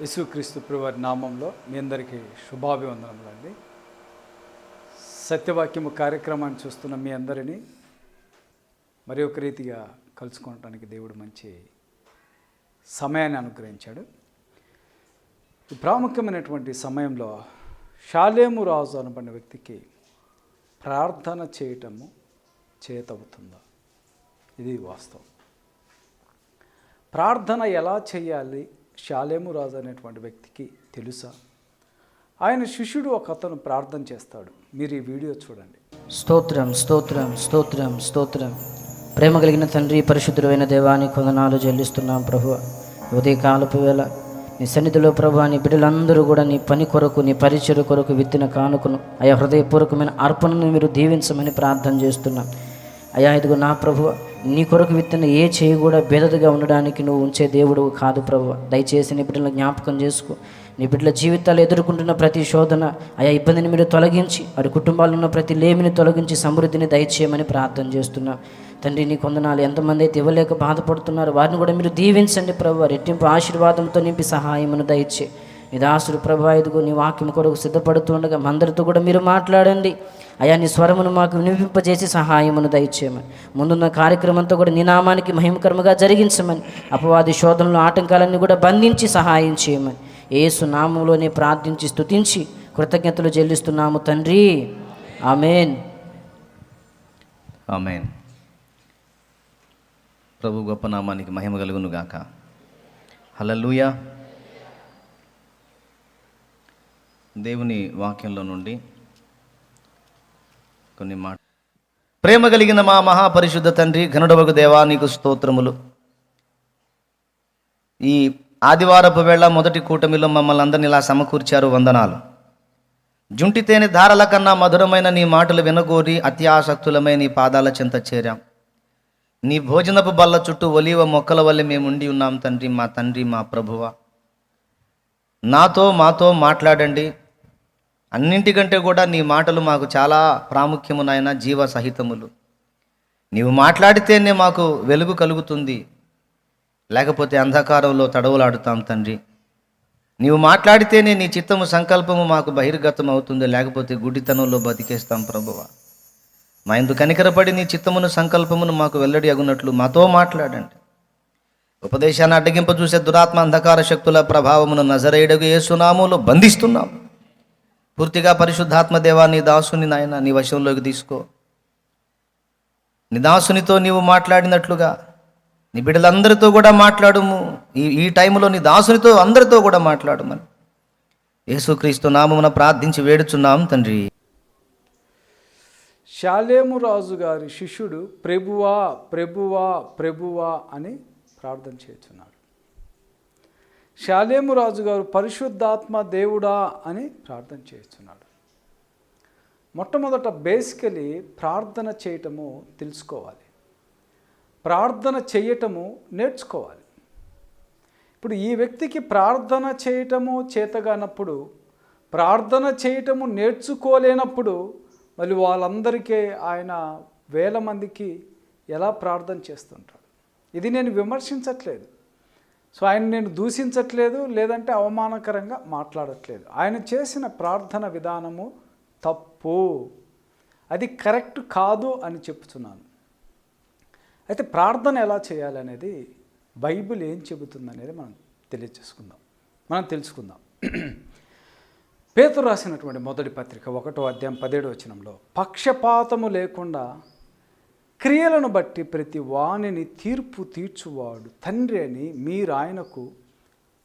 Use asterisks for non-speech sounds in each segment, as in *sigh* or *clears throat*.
యేసుక్రీస్తు ప్రభువారి నామంలో మీ అందరికీ శుభాభివందనములండి సత్యవాక్యము కార్యక్రమాన్ని చూస్తున్న మీ అందరినీ మరి ఒక రీతిగా కలుసుకోవటానికి దేవుడు మంచి సమయాన్ని అనుగ్రహించాడు. ఈ ప్రాముఖ్యమైనటువంటి సమయంలో షాలేము రాజు అనబడిన వ్యక్తికి ప్రార్థన చేయటము చేతవుతుందా? ఇది వాస్తవం. ప్రార్థన ఎలా చేయాలి? షాలేము రాజు అనేటువంటి వ్యక్తికి తెలుసా? ఆయన శిష్యుడు ఒక అతను ప్రార్థన చేస్తాడు. మీరు ఈ వీడియో చూడండి. స్తోత్రం స్తోత్రం స్తోత్రం స్తోత్రం. ప్రేమ కలిగిన తండ్రి పరిశుద్ధుడైన దేవాని కొందనాలు చెల్లిస్తున్నాం ప్రభు. ఉదయకాలపు వేళ నీ సన్నిధిలో ప్రభు నీ బిడ్డలందరూ కూడా నీ పని కొరకు నీ పరిచయ కొరకు విత్తిన కానుకను అయా హృదయపూర్వకమైన అర్పణను మీరు దీవించమని ప్రార్థన చేస్తున్నాం. అయా ఇదిగో నా ప్రభు నీ కొరకు విత్తిన ఏ చేయి కూడా భేదతగా ఉండడానికి నువ్వు ఉంచే దేవుడు కాదు ప్రభు. దయచేసి నీ బిడ్డలను జ్ఞాపకం చేసుకో. నీ బిడ్డల జీవితాలు ఎదుర్కొంటున్న ప్రతి శోధన ఆయా ఇబ్బందిని మీరు తొలగించి వారి కుటుంబాల్లో ఉన్న ప్రతి లేమిని తొలగించి సమృద్ధిని దయచేయమని ప్రార్థన చేస్తున్నా. తండ్రి నీ కొందనాలు ఎంతమంది అయితే ఇవ్వలేక బాధపడుతున్నారు వారిని కూడా మీరు దీవించండి ప్రభు. రెట్టింపు ఆశీర్వాదంతో నింపి సహాయమును దయచే. నీ దాసుడు ప్రభు ఇదిగో నీ వాక్యం కొరకు సిద్ధపడుతుండగా మందరితో కూడా మీరు మాట్లాడండి. అయా నీ స్వరమును మాకు వినిపింపజేసి సహాయమును దయచేయమని. ముందున్న కార్యక్రమంతో కూడా నీ నామానికి మహిమకరముగా జరిగించమని. అపవాది శోధనలు ఆటంకాలన్నీ కూడా బంధించి సహాయం చేయమని. ఏసు నామంలోనే ప్రార్థించి స్తుతించి కృతజ్ఞతలు చెల్లిస్తున్నాము తండ్రి. ఆమెన్. ఆమెన్. ప్రభు గొప్ప నామానికి మహిమ కలుగును గాక. హల్లెలూయా. దేవుని వాక్యంలో నుండి కొన్ని మాట ప్రేమ కలిగిన మా మహాపరిశుద్ధ తండ్రి ఘనుడవకు దేవా నీకు స్తోత్రములు. ఈ ఆదివారపు వేళ మొదటి కూటమిలో మమ్మల్ని అందరిని ఇలా సమకూర్చారు వందనాలు. జుంటితేని ధారల కన్నా మధురమైన నీ మాటలు వినగోరి అత్యాసక్తులమై నీ పాదాల చెంత చేరాం. నీ భోజనపు బల్ల చుట్టూ ఒలివ మొక్కల వల్లే మేము ఉండి ఉన్నాం తండ్రి మా తండ్రి మా ప్రభువ. నాతో మాతో మాట్లాడండి అన్నింటికంటే కూడా నీ మాటలు మాకు చాలా ప్రాముఖ్యము నాయన జీవ సహితములు నీవు మాట్లాడితేనే మాకు వెలుగు కలుగుతుంది. లేకపోతే అంధకారంలో తడవులాడుతాం తండ్రి. నీవు మాట్లాడితేనే నీ చిత్తము సంకల్పము మాకు బహిర్గతం అవుతుంది లేకపోతే గుడితనంలో బతికేస్తాం ప్రభువ. మా ఇందు కనికరపడి నీ చిత్తమును సంకల్పమును మాకు వెల్లడి అగునట్లు మాతో మాట్లాడండి. ఉపదేశాన్ని అడ్డగింప చూసే దురాత్మ అంధకార శక్తుల ప్రభావమును నజరేయుడగు సునామూలో బంధిస్తున్నాం పూర్తిగా పరిశుద్ధాత్మ దేవా నీ దాసుని నాయన నీ వశంలోకి తీసుకో. నీ దాసునితో నీవు మాట్లాడినట్లుగా నీ బిడ్డలందరితో కూడా మాట్లాడుము. ఈ ఈ టైంలో నీ దాసునితో అందరితో కూడా మాట్లాడమని. యేసుక్రీస్తు నామమున ప్రార్థించి వేడుచున్నాం తండ్రి. శాలేము రాజు గారి శిష్యుడు ప్రభువా ప్రభువా ప్రభువా అని ప్రార్థన చేస్తున్నాడు. శాలేము రాజు గారు పరిశుద్ధాత్మ దేవుడా అని ప్రార్థన చేస్తున్నాడు. మొట్టమొదట బేసికలీ ప్రార్థన చేయటము తెలుసుకోవాలి. ప్రార్థన చేయటము నేర్చుకోవాలి. ఇప్పుడు ఈ వ్యక్తికి ప్రార్థన చేయటము చేతగానప్పుడు ప్రార్థన చేయటము నేర్చుకోలేనప్పుడు మళ్ళీ వాళ్ళందరికీ ఆయన వేల మందికి ఎలా ప్రార్థన చేస్తుంటాడు? ఇది నేను విమర్శించట్లేదు. సో ఆయన నేను దూషించట్లేదు లేదంటే అవమానకరంగా మాట్లాడట్లేదు. ఆయన చేసిన ప్రార్థన విధానము తప్పు. అది కరెక్ట్ కాదు అని చెప్తున్నాను. అయితే ప్రార్థన ఎలా చేయాలనేది బైబిల్ ఏం చెబుతుంది అనేది మనం తెలియచేసుకుందాం. మనం తెలుసుకుందాం. *clears throat* పేతురు రాసినటువంటి మొదటి పత్రిక ఒకటో అధ్యాయం పదిహేడు వచనంలో పక్షపాతము లేకుండా క్రియలను బట్టి ప్రతి వాణిని తీర్పు తీర్చువాడు. తండ్రి అని మీరు ఆయనకు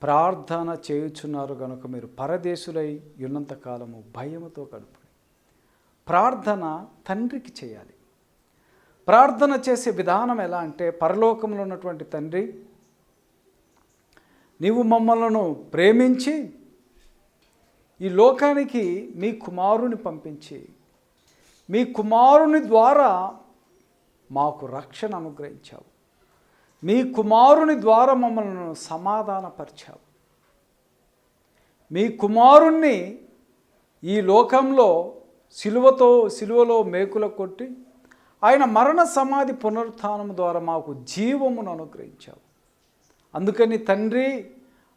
ప్రార్థన చేయుచున్నారు కనుక మీరు పరదేశులై ఉన్నంతకాలము భయముతో కడుపు ప్రార్థన తండ్రికి చేయాలి. ప్రార్థన చేసే విధానం ఎలా అంటే పరలోకంలో ఉన్నటువంటి తండ్రి నీవు మమ్మలను ప్రేమించి ఈ లోకానికి మీ కుమారుని పంపించి మీ కుమారుని ద్వారా మాకు రక్షణ అనుగ్రహించావు. మీ కుమారుని ద్వారా మమ్మల్ని సమాధానపరిచావు. మీ కుమారుణ్ణి ఈ లోకంలో సిలువతో సిలువలో మేకుల కొట్టి ఆయన మరణ సమాధి పునరుత్నము ద్వారా మాకు జీవమును అనుగ్రహించావు. అందుకని తండ్రి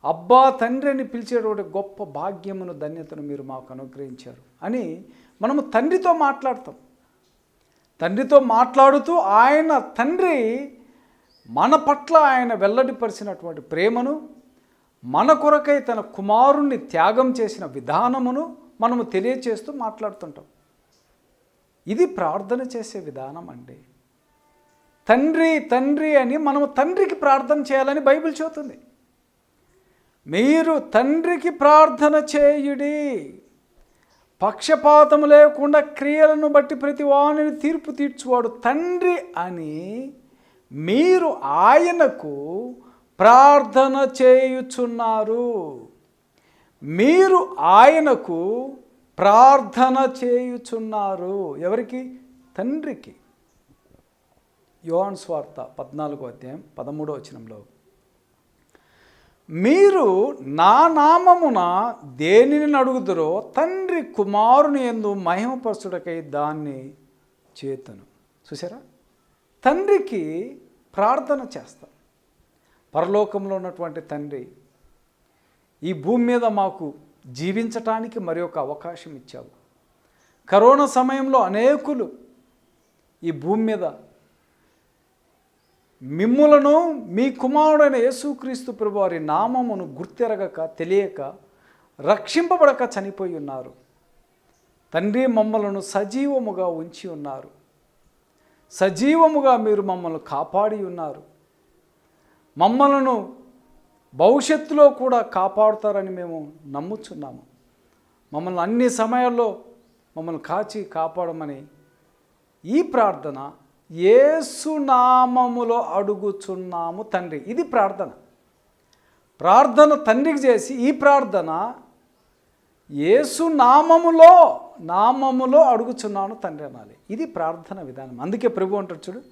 అబ్బా తండ్రి అని పిలిచేటువంటి గొప్ప భాగ్యమును ధన్యతను మీరు మాకు అనుగ్రహించారు అని మనము తండ్రితో మాట్లాడతాం. తండ్రితో మాట్లాడుతూ ఆయన తండ్రి మన పట్ల ఆయన వెల్లడిపరిచినటువంటి ప్రేమను మన కొరకై తన కుమారుణ్ణి త్యాగం చేసిన విధానమును మనము తెలియచేస్తూ మాట్లాడుతుంటాం. ఇది ప్రార్థన చేసే విధానం అండి. తండ్రి తండ్రి అని మనము తండ్రికి ప్రార్థన చేయాలని బైబిల్ చెబుతుంది. మీరు తండ్రికి ప్రార్థన చేయుడి. పక్షపాతము లేకుండా క్రియలను బట్టి ప్రతి వాణిని తీర్పు తీర్చువాడు తండ్రి అని మీరు ఆయనకు ప్రార్థన చేయుచున్నారు. మీరు ఆయనకు ప్రార్థన చేయుచున్నారు. ఎవరికి? తండ్రికి. యోన్ స్వార్త పద్నాలుగో అధ్యాయం పదమూడో వచనంలో. మీరు నా నామమున దేనిని అడుగుదురో తండ్రి కుమారుని ఎందు మహిమపరచుడకై దాన్ని చేతను. చూసారా తండ్రికి ప్రార్థన చేస్తాం. పరలోకంలో ఉన్నటువంటి తండ్రి ఈ భూమి మీద మాకు జీవించటానికి మరి ఒక అవకాశం ఇచ్చావు. కరోనా సమయంలో అనేకులు ఈ భూమి మీద మిమ్ములను మీ కుమారుడైన యేసుక్రీస్తు ప్రభువారి నామమును గుర్తెరగక తెలియక రక్షింపబడక చనిపోయి ఉన్నారు. తండ్రి మమ్మలను సజీవముగా ఉంచి ఉన్నారు. సజీవముగా మీరు మమ్మల్ని కాపాడి ఉన్నారు. మమ్మలను భవిష్యత్తులో కూడా కాపాడుతారని మేము నమ్ముచున్నాము. మమ్మల్ని అన్ని సమయాల్లో మమ్మల్ని కాచి కాపాడమని ఈ ప్రార్థన ఏసునామములో అడుగుచున్నాము తండ్రి. ఇది ప్రార్థన. ప్రార్థన తండ్రికి చేసి ఈ ప్రార్థన ఏసునామములో నామములో అడుగుచున్నాను తండ్రి అనాలి. ఇది ప్రార్థన విధానం. అందుకే ప్రభు అంటాడు చూడు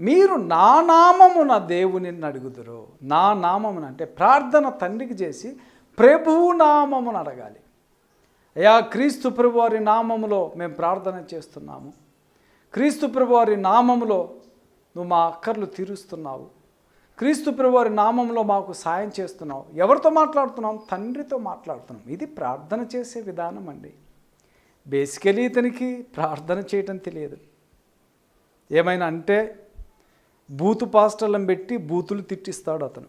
మీరు నా నామమున దేవుని అడుగుదురు. నా నామమున అంటే ప్రార్థన తండ్రికి చేసి ప్రభువు నామమును అడగాలి. అయా క్రీస్తు ప్రభువారి నామములో మేము ప్రార్థన చేస్తున్నాము. క్రీస్తు ప్రభువారి నామంలో నువ్వు మా అక్కర్లు తీరుస్తున్నావు. క్రీస్తు ప్రభువారి నామంలో మాకు సాయం చేస్తున్నావు. ఎవరితో మాట్లాడుతున్నాం? తండ్రితో మాట్లాడుతున్నాం. ఇది ప్రార్థన చేసే విధానం అండి. బేసికలీ ఇతనికి ప్రార్థన చేయటం తెలియదు. ఏమైనా అంటే బూతు పాస్టర్లను పెట్టి బూతులు తిట్టిస్తాడు అతను.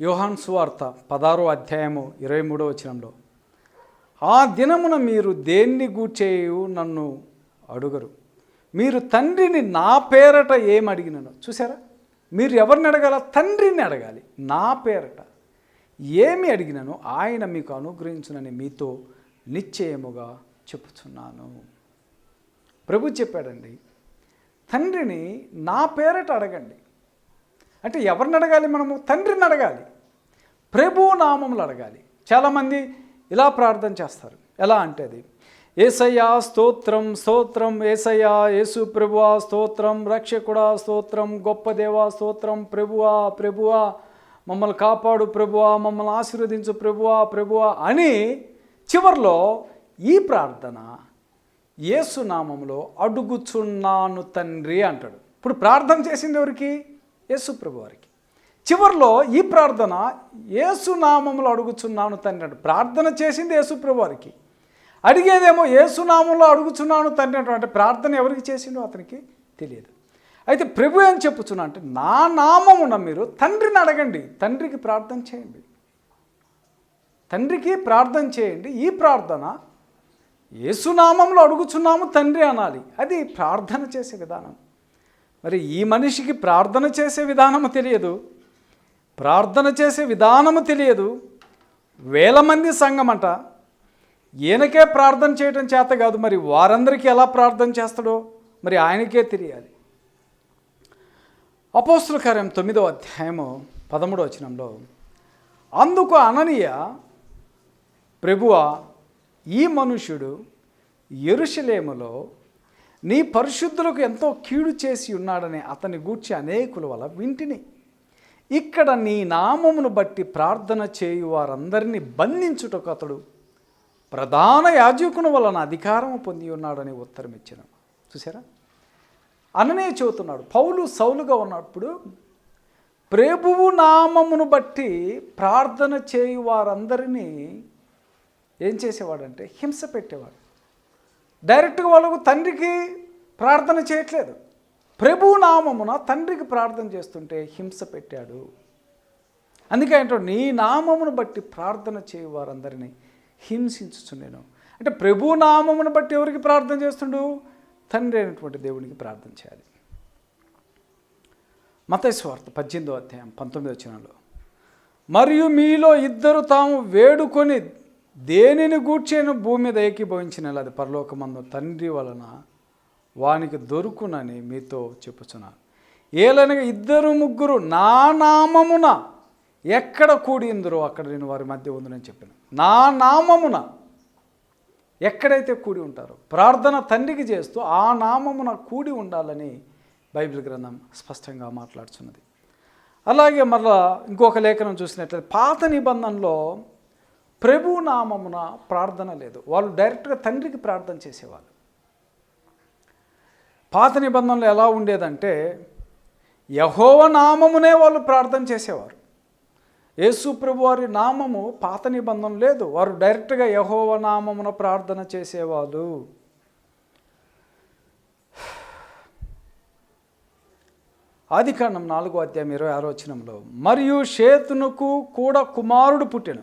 యోహాన్ సువార్త పదారో అధ్యాయము ఇరవై మూడో వచనంలో ఆ దినమున మీరు దేన్ని గూర్చేయు? నన్ను అడుగరు. మీరు తండ్రిని నా పేరట ఏమడిగినను చూసారా మీరు ఎవరిని అడగాల? తండ్రిని అడగాలి. నా పేరట ఏమి అడిగినను ఆయన మీకు అనుగ్రహించునని మీతో నిశ్చయముగా చెప్పుచున్నాను. ప్రభు చెప్పాడండి తండ్రిని నా పేరట అడగండి. అంటే ఎవరిని అడగాలి మనము? తండ్రిని అడగాలి. ప్రభు నామములు అడగాలి. చాలామంది ఇలా ప్రార్థన చేస్తారు. ఎలా అంటే అది ఏసయ్యా స్తోత్రం స్తోత్రం ఏసయ్యా యేసు ప్రభువా స్తోత్రం రక్షకుడా స్తోత్రం గొప్ప దేవా స్తోత్రం ప్రభువా ప్రభువా మమ్మల్ని కాపాడు ప్రభువా మమ్మల్ని ఆశీర్వదించు ప్రభువా ప్రభువా అని చివర్లో ఈ ప్రార్థన యేసునామంలో అడుగుచున్నాను తండ్రి అంటాడు. ఇప్పుడు ప్రార్థన చేసింది ఎవరికి? యేసు ప్రభు వారికి. చివరిలో ఈ ప్రార్థన యేసునామంలో అడుగుచున్నాను తండ్రి అంటాడు. ప్రార్థన చేసింది యేసు ప్రభు వారికి. అడిగేదేమో యేసునామంలో అడుగుచున్నాను తండ్రి అటువంటి అంటే ప్రార్థన ఎవరికి చేసిండో అతనికి తెలియదు. అయితే ప్రభు ఏం చెప్పుచున్నా అంటే నా నామమున మీరు తండ్రిని అడగండి తండ్రికి ప్రార్థన చేయండి. తండ్రికి ప్రార్థన చేయండి ఈ ప్రార్థన యేసునామంలో అడుగుచున్నాము తండ్రి అనాలి. అది ప్రార్థన చేసే విధానం. మరి ఈ మనిషికి ప్రార్థన చేసే విధానము తెలియదు. ప్రార్థన చేసే విధానము తెలియదు. వేల మంది సంఘమంట ఈయనకే ప్రార్థన చేయడం చేత కాదు మరి వారందరికీ ఎలా ప్రార్థన చేస్తాడో మరి ఆయనకే తెలియాలి. అపోస్తుల కార్యం తొమ్మిదో అధ్యాయము పదమూడో వచనంలో అందుకు అననీయ ప్రభువా ఈ మనుష్యుడు ఎరుషలేములో నీ పరిశుద్ధులకు ఎంతో కీడు చేసి ఉన్నాడని అతని గూర్చి అనేకుల వల్ల వింటిని. ఇక్కడ నీ నామమును బట్టి ప్రార్థన చేయు వారందరినీ బంధించుటకు అతడు ప్రధాన యాజకుని వలన అధికారం పొంది ఉన్నాడని ఉత్తరం ఇచ్చిన. చూసారా అననే చెబుతున్నాడు. పౌలు సౌలుగా ఉన్నప్పుడు ప్రభువు నామమును బట్టి ప్రార్థన చేయు వారందరినీ ఏం చేసేవాడంటే హింస పెట్టేవాడు. డైరెక్ట్గా వాళ్ళకు తండ్రికి ప్రార్థన చేయట్లేదు. ప్రభు నామమున తండ్రికి ప్రార్థన చేస్తుంటే హింస పెట్టాడు. అందుకే అంటాడు నీ నామమును బట్టి ప్రార్థన చేయు వారందరినీ హింసించు అంటే ప్రభు నామమును బట్టి ఎవరికి ప్రార్థన చేస్తుండు? తండ్రి అయినటువంటి దేవునికి ప్రార్థన చేయాలి. మతస్వార్త పద్దెనిమిదో అధ్యాయం పంతొమ్మిదో వచనంలో. మరియు మీలో ఇద్దరు తాము వేడుకొని దేనిని గూర్చేను? భూమి మీద ఏకీభవించిన అది పరలోకమందు తండ్రి వలన వానికి దొరుకునని మీతో చెప్పుచున్నాను. ఏలనగా ఇద్దరు ముగ్గురు నా నామమున ఎక్కడ కూడిందరో అక్కడ నేను వారి మధ్య ఉందని చెప్పాను. నా నామమున ఎక్కడైతే కూడి ఉంటారో ప్రార్థన తండ్రికి చేస్తూ ఆ నామమున కూడి ఉండాలని బైబిల్ గ్రంథం స్పష్టంగా మాట్లాడుతున్నది అలాగే మరలా ఇంకొక లేఖనం చూసినట్లయితే పాత నిబంధనలో ప్రభు నామమున ప్రార్థన లేదు. వాళ్ళు డైరెక్ట్గా తండ్రికి ప్రార్థన చేసేవాళ్ళు. పాత నిబంధనలు ఎలా ఉండేదంటే యహోవ నామమునే వాళ్ళు ప్రార్థన చేసేవారు. యేసు ప్రభు వారి నామము పాత నిబంధన లేదు. వారు డైరెక్ట్గా యహోవ నామమున ప్రార్థన చేసేవాళ్ళు. ఆదికాండం నాలుగో అధ్యాయం ఇరవై ఆరో వచనంలో మరియు షేతునుకు కూడా కుమారుడు పుట్టెను.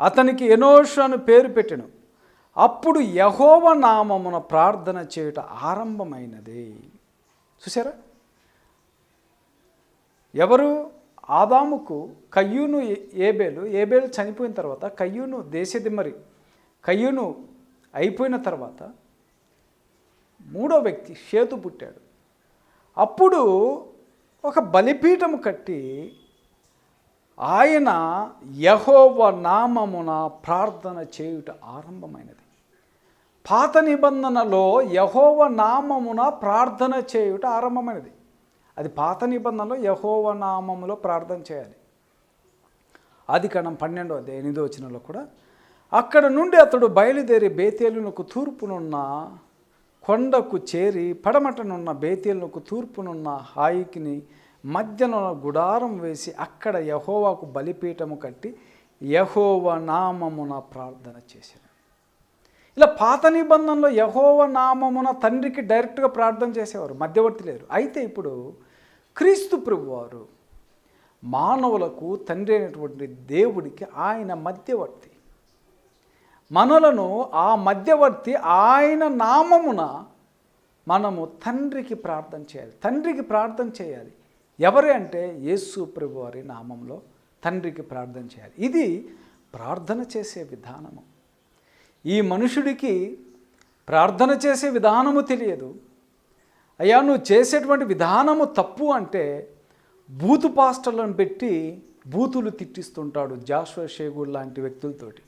అతనికి ఎనోషు అని పేరు పెట్టెను. అప్పుడు యహోవ నామమున ప్రార్థన చేయుట ఆరంభమైనది. చూసారా ఎవరు? ఆదాముకు కయ్యూను ఏ- ఏబేలు ఏబేలు చనిపోయిన తర్వాత కయ్యూను దేశదిమ్మరి కయ్యూను అయిపోయిన తర్వాత మూడో వ్యక్తి షేతు పుట్టాడు. అప్పుడు ఒక బలిపీఠము కట్టి ఆయన యహోవ నామమున ప్రార్థన చేయుట ఆరంభమైనది. పాత నిబంధనలో యహోవ నామమున ప్రార్థన చేయుట ఆరంభమైనది. అది పాత నిబంధనలో యహోవ నామములో ప్రార్థన చేయాలి. ఆది కాండం పన్నెండో అధ్యాయం ఎనిమిదో వచ్చినలో కూడా అక్కడ నుండి అతడు బయలుదేరి బేతేలునకు తూర్పునున్న కొండకు చేరి పడమటనున్న బేతేలునకు తూర్పునున్న హాయికిని మధ్యన గుడారం వేసి అక్కడ యహోవాకు బలిపీఠము కట్టి యహోవ నామమున ప్రార్థన చేశాడు ఇలా పాత నిబంధనలో యహోవ నామమున తండ్రికి డైరెక్ట్గా ప్రార్థన చేసేవారు మధ్యవర్తి లేరు. అయితే ఇప్పుడు క్రీస్తు ప్రభువారు మానవులకు తండ్రి అయినటువంటి దేవుడికి ఆయన మధ్యవర్తి. మనలను ఆ మధ్యవర్తి ఆయన నామమున మనము తండ్రికి ప్రార్థన చేయాలి. తండ్రికి ప్రార్థన చేయాలి. ఎవరి అంటే యేసు ప్రభువారి నామంలో తండ్రికి ప్రార్థన చేయాలి. ఇది ప్రార్థన చేసే విధానము. ఈ మనుషుడికి ప్రార్థన చేసే విధానము తెలియదు. అయ్యా నువ్వు చేసేటువంటి విధానము తప్పు అంటే బూతు పాస్టర్లను పెట్టి బూతులు తిట్టిస్తుంటాడు జాషువా షేగుల్ లాంటి వ్యక్తులతోటి.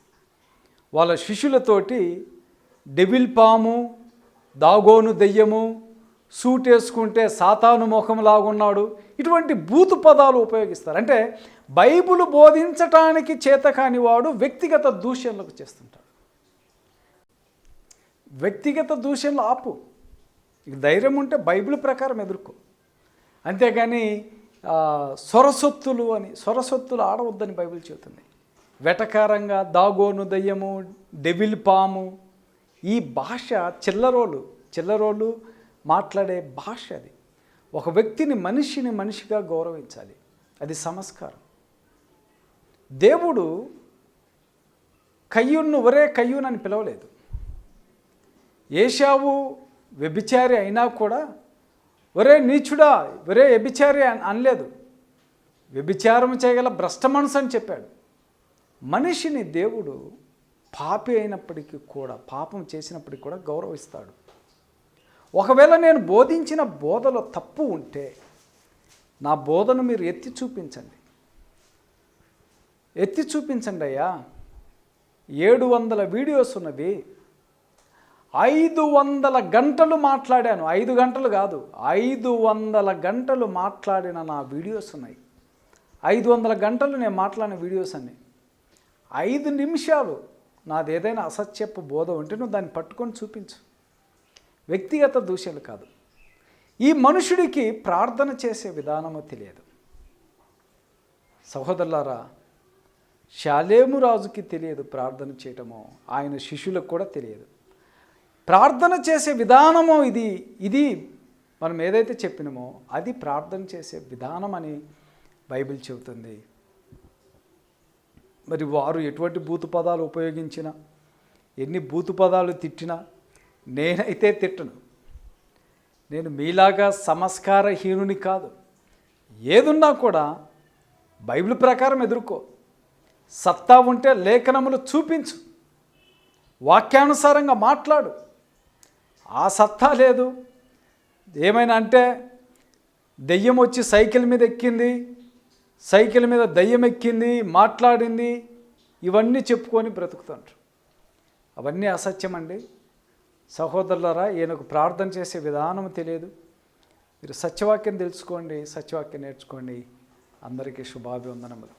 వాళ్ళ శిష్యులతోటి డెవిల్ పాము దాగోను దెయ్యము సూట్ వేసుకుంటే సాతాను ముఖం లాగున్నాడు ఇటువంటి బూతు పదాలు ఉపయోగిస్తారు. అంటే బైబుల్ బోధించటానికి చేతకాని వాడు వ్యక్తిగత దూషణలకు చేస్తుంటాడు. వ్యక్తిగత దూషణలు ఆపు. ఇక ధైర్యం ఉంటే బైబిల్ ప్రకారం ఎదుర్కో. అంతేగాని ఆ, సొరసొత్తులు అని సొరసొత్తులు ఆడవద్దని బైబిల్ చెబుతుంది. వెటకారంగా దాగోను దయ్యము డెవిల్ పాము ఈ భాష చిల్లరోలు చిల్లరోలు మాట్లాడే భాష అది. ఒక వ్యక్తిని మనిషిని మనిషిగా గౌరవించాలి. అది సంస్కారం. దేవుడు కయ్యూన్ను ఒరే కయ్యూన్ అని పిలవలేదు. ఏషావు వ్యభిచారి అయినా కూడా ఒరే నీచుడా ఒరే వ్యభిచారి అనలేదు. వ్యభిచారం చేయగల భ్రష్ట మనసు అని చెప్పాడు. మనిషిని దేవుడు పాపి అయినప్పటికీ కూడా పాపం చేసినప్పటికీ కూడా గౌరవిస్తాడు. ఒకవేళ నేను బోధించిన బోధలో తప్పు ఉంటే నా బోధను మీరు ఎత్తి చూపించండి. ఎత్తి చూపించండి అయ్యా. ఏడు వందల వీడియోస్ ఉన్నవి. ఐదు వందల గంటలు మాట్లాడాను. ఐదు గంటలు కాదు. ఐదు వందల గంటలు మాట్లాడిన నా వీడియోస్ ఉన్నాయి. ఐదు వందల గంటలు నేను మాట్లాడిన వీడియోస్ అన్ని. ఐదు నిమిషాలు నాది ఏదైనా అసత్యపు బోధ ఉంటే నువ్వు దాన్ని పట్టుకొని చూపించు. వ్యక్తిగత దూషణలు కాదు. ఈ మనుషుడికి ప్రార్థన చేసే విధానము తెలియదు. సహోదరులారా శాలేము రాజుకి తెలియదు ప్రార్థన చేయటమో. ఆయన శిష్యులకు కూడా తెలియదు. ప్రార్థన చేసే విధానము ఇది ఇది మనం ఏదైతే చెప్పినామో అది ప్రార్థన చేసే విధానం అని బైబిల్ చెబుతుంది. మరి వారు ఎటువంటి బూతు పదాలు ఉపయోగించినా ఎన్ని బూతు పదాలు తిట్టినా నేనైతే తిట్టను. నేను మీలాగా సంస్కారహీనుని కాదు. ఏదున్నా కూడా బైబిల్ ప్రకారం ఎదుర్కో. సత్తా ఉంటే లేఖనములు చూపించు. వాక్యానుసారంగా మాట్లాడు. ఆ సత్తా లేదు. ఏమైనా అంటే దెయ్యం వచ్చి సైకిల్ మీద ఎక్కింది సైకిల్ మీద దయ్యం ఎక్కింది మాట్లాడింది ఇవన్నీ చెప్పుకొని బ్రతుకుతుంటారు అవన్నీ అసత్యం అండి సహోదరులారా ఈయనకు ప్రార్థన చేసే విధానం తెలియదు. మీరు సత్యవాక్యం తెలుసుకోండి సత్యవాక్యం నేర్చుకోండి. అందరికీ శుభాభివందనములు.